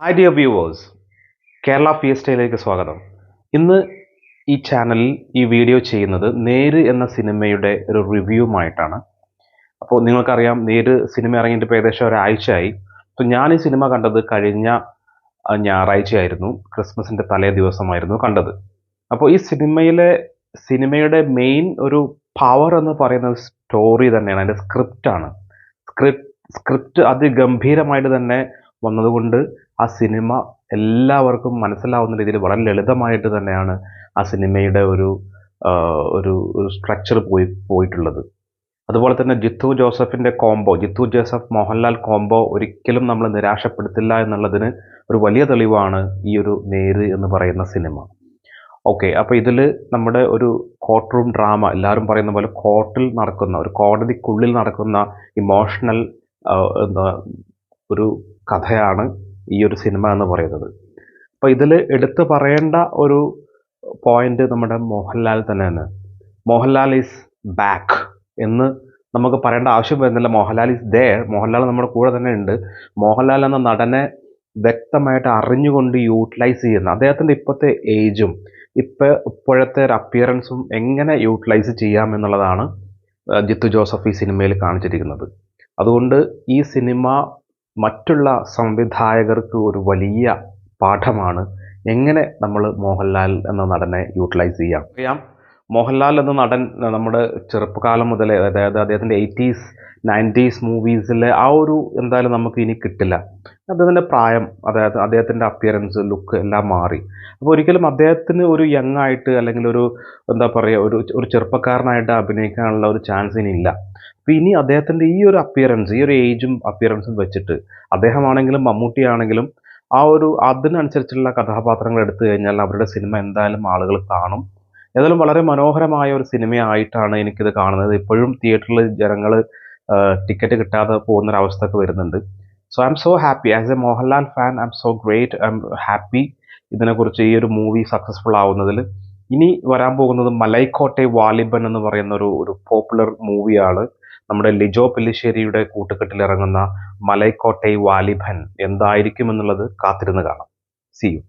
Hi dear viewers Kerala P S ടിയിലേക്ക് സ്വാഗതം. ഇന്ന് ഈ ചാനലിൽ ഈ വീഡിയോ ചെയ്യുന്നത് നേര് എന്ന സിനിമയുടെ ഒരു റിവ്യൂമായിട്ടാണ് അപ്പോൾ നിങ്ങൾക്കറിയാം നേര് സിനിമ ഇറങ്ങിയിട്ട് ഇപ്പോൾ ഏകദേശം ഒരാഴ്ചയായി. അപ്പോൾ ഞാൻ ഈ സിനിമ കണ്ടത് കഴിഞ്ഞ ഞായറാഴ്ചയായിരുന്നു. ക്രിസ്മസിന്റെ തലേ ദിവസമായിരുന്നു കണ്ടത്. അപ്പോൾ ഈ സിനിമയിലെ സിനിമയുടെ മെയിൻ ഒരു പവർ എന്ന് പറയുന്ന സ്റ്റോറി തന്നെയാണ് അതിന്റെ സ്ക്രിപ്റ്റാണ് സ്ക്രിപ്റ്റ് സ്ക്രിപ്റ്റ് അതിഗംഭീരമായിട്ട് തന്നെ വന്നതുകൊണ്ട് ആ സിനിമ എല്ലാവർക്കും മനസ്സിലാവുന്ന രീതിയിൽ വളരെ ലളിതമായിട്ട് തന്നെയാണ് ആ സിനിമയുടെ ഒരു ഒരു സ്ട്രക്ചർ പോയി പോയിട്ടുള്ളത്. അതുപോലെ തന്നെ ജിത്തു ജോസഫിന്റെ കോംബോ ജിത്തു ജോസഫ് മോഹൻലാൽ കോംബോ ഒരിക്കലും നമ്മൾ നിരാശപ്പെടുത്തില്ല എന്നുള്ളതിന് ഒരു വലിയ തെളിവാണ് ഈ ഒരു നേര് എന്ന് പറയുന്ന സിനിമ. ഓക്കെ അപ്പോൾ ഇതിൽ നമ്മുടെ ഒരു കോർട്ട് റൂം ഡ്രാമ എല്ലാവരും പറയുന്ന പോലെ കോർട്ടിൽ നടക്കുന്ന ഒരു കോടതിക്കുള്ളിൽ നടക്കുന്ന ഇമോഷണൽ എന്താ ഒരു കഥയാണ് ഈ ഒരു സിനിമ എന്ന് പറയുന്നത്. അപ്പോൾ ഇതിൽ എടുത്തു പറയേണ്ട ഒരു പോയിന്റ് നമ്മുടെ മോഹൻലാൽ തന്നെയാണ്. മോഹൻലാൽ ഈസ് ബാക്ക് എന്ന് നമുക്ക് പറയേണ്ട ആവശ്യം വരുന്നില്ല. മോഹൻലാൽ ഈസ് ദേ മോഹൻലാൽ നമ്മുടെ കൂടെ തന്നെ ഉണ്ട്. മോഹൻലാൽ എന്ന നടനെ വ്യക്തമായിട്ട് അറിഞ്ഞുകൊണ്ട് യൂട്ടിലൈസ് ചെയ്യുന്ന അദ്ദേഹത്തിന്റെ ഇപ്പോഴത്തെ ഏജും ഇപ്പോൾ ഇപ്പോഴത്തെ ഒരു അപ്പിയറൻസും എങ്ങനെ യൂട്ടിലൈസ് ചെയ്യാം എന്നുള്ളതാണ് ജിത്തു ജോസഫ് ഈ സിനിമയിൽ കാണിച്ചിരിക്കുന്നത്. അതുകൊണ്ട് ഈ സിനിമ മറ്റുള്ള സംവിധായകർക്ക് ഒരു വലിയ പാഠമാണ് എങ്ങനെ നമ്മൾ മോഹൻലാൽ എന്ന നടനെ യൂട്ടിലൈസ് ചെയ്യാം. അറിയാം. മോഹൻലാൽ എന്ന നടൻ നമ്മുടെ ചെറുപ്പകാലം മുതലേ അതായത് അദ്ദേഹത്തിന്റെ എയ്റ്റീസ് നയന്റീസ് മൂവീസിലെ ആ ഒരു എന്തായാലും നമുക്ക് ഇനി കിട്ടില്ല. അദ്ദേഹത്തിന്റെ പ്രായം അതായത് അദ്ദേഹത്തിന്റെ അപ്പിയറൻസ് ലുക്ക് എല്ലാം മാറി. അപ്പോൾ ഒരിക്കലും അദ്ദേഹത്തിന് ഒരു യങ് ആയിട്ട് അല്ലെങ്കിൽ ഒരു എന്താ പറയുക ഒരു ഒരു ചെറുപ്പക്കാരനായിട്ട് അഭിനയിക്കാനുള്ള ഒരു ചാൻസ് ഇനി ഇല്ല. അപ്പോൾ ഇനി അദ്ദേഹത്തിന്റെ ഈ ഒരു അപ്പിയറൻസ് ഈ ഒരു ഏജും അപ്പിയറൻസും വെച്ചിട്ട് അദ്ദേഹമാണെങ്കിലും മമ്മൂട്ടിയാണെങ്കിലും ആ ഒരു അതിനനുസരിച്ചുള്ള കഥാപാത്രങ്ങൾ എടുത്തു കഴിഞ്ഞാൽ അവരുടെ സിനിമ എന്തായാലും ആളുകൾ കാണും. ഏതായാലും വളരെ മനോഹരമായ ഒരു സിനിമയായിട്ടാണ് എനിക്കിത് കാണുന്നത്. ഇപ്പോഴും തിയേറ്ററിൽ ജനങ്ങൾ ടിക്കറ്റ് കിട്ടാതെ പോകുന്നൊരവസ്ഥയൊക്കെ വരുന്നുണ്ട്. So I'm so happy as a Mohanlal fan I'm so great I'm happy ഇതിനെക്കുറിച്ച് ഈ ഒരു മൂവി സക്സസ്ഫുൾ ആവുന്നതിൽ. ഇനി വരാൻ പോകുന്നത് മലൈക്കോട്ടെ വാലിബൻ എന്ന് പറയുന്ന ഒരു ഒരു പോപ്പുലർ മൂവിയാണ് നമ്മുടെ ലിജോ പെല്ലിശ്ശേരിയുടെ കൂട്ടുകെട്ടിൽ ഇറങ്ങുന്ന മലൈക്കോട്ടെ വാലിബൻ എന്തായിരിക്കും എന്നുള്ളത് കാത്തിരുന്ന് കാണാം. C U